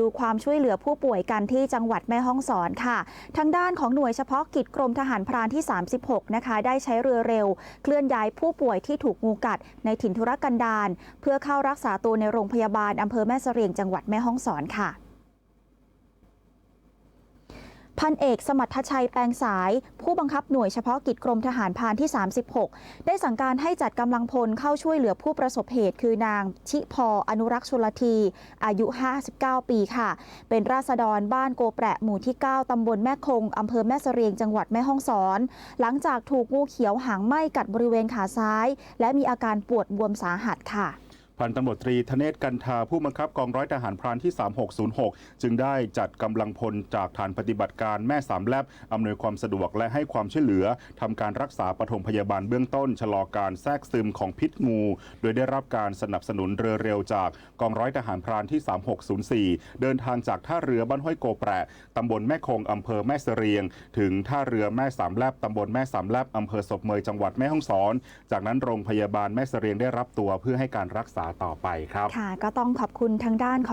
ดูความช่วยเหลือผู้ป่วยกันที่จังหวัดแม่ฮ่องสอนค่ะ ทางด้านของหน่วยเฉพาะกิจกรมทหารพรานที่ 36 นะคะ ได้ใช้เรือเร็ว เคลื่อนย้ายผู้ป่วยที่ถูกงูกัดในถิ่นธุรกันดารเพื่อเข้ารักษาตัวในโรงพยาบาลอำเภอแม่เสรียงจังหวัดแม่ฮ่องสอนค่ะ พันเอกสมัทธชัยแปลงสาย ผู้บังคับหน่วยเฉพาะกิจกรมทหารพานที่ 36 ได้สั่งการให้จัดกำลังพลเข้าช่วยเหลือผู้ประสบเหตุ คือนางชิพออนุรักษ์ชลที อายุ 59 ปีค่ะ เป็นราษฎรบ้านโกแปะหมู่ที่ 9 ตำบลแม่คงอำเภอแม่เสรียงจังหวัดแม่ฮ่องสอน หลังจากถูกงูเขียวหางไหม้กัดบริเวณขาซ้าย และมีอาการปวดบวมสาหัสค่ะ พันตำรวจตรีธเนศกันทาผู้บังคับกองร้อยทหารพรานที่ 3606 จึงได้จัดกำลังพลจากฐานปฏิบัติการแม่สามแลบอำนวยความสะดวกและให้ความช่วยเหลือทำการรักษาปฐมพยาบาลเบื้องต้น ชะลอการแทรกซึมของพิษงู โดยได้รับการสนับสนุนเรือเร็วจากกองร้อยทหารพรานที่ 3604 เดินทางจากท่าเรือบ้านห้วยโกแปะตำบลแม่คงอำเภอแม่เสรียง ถึงท่าเรือแม่สามแลบตำบลแม่สามแลบอำเภอศพเมยจังหวัดแม่ฮ่องสอน จากนั้นโรงพยาบาลแม่เสรียงได้รับตัวเพื่อให้การรักษาาต่อไปครับ ค่ะ ก็ต้องขอบคุณทางด้านของ